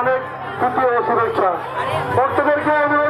অনেক প্রীতি ও শুভেচ্ছা। ভক্তদেরকে অনুরোধ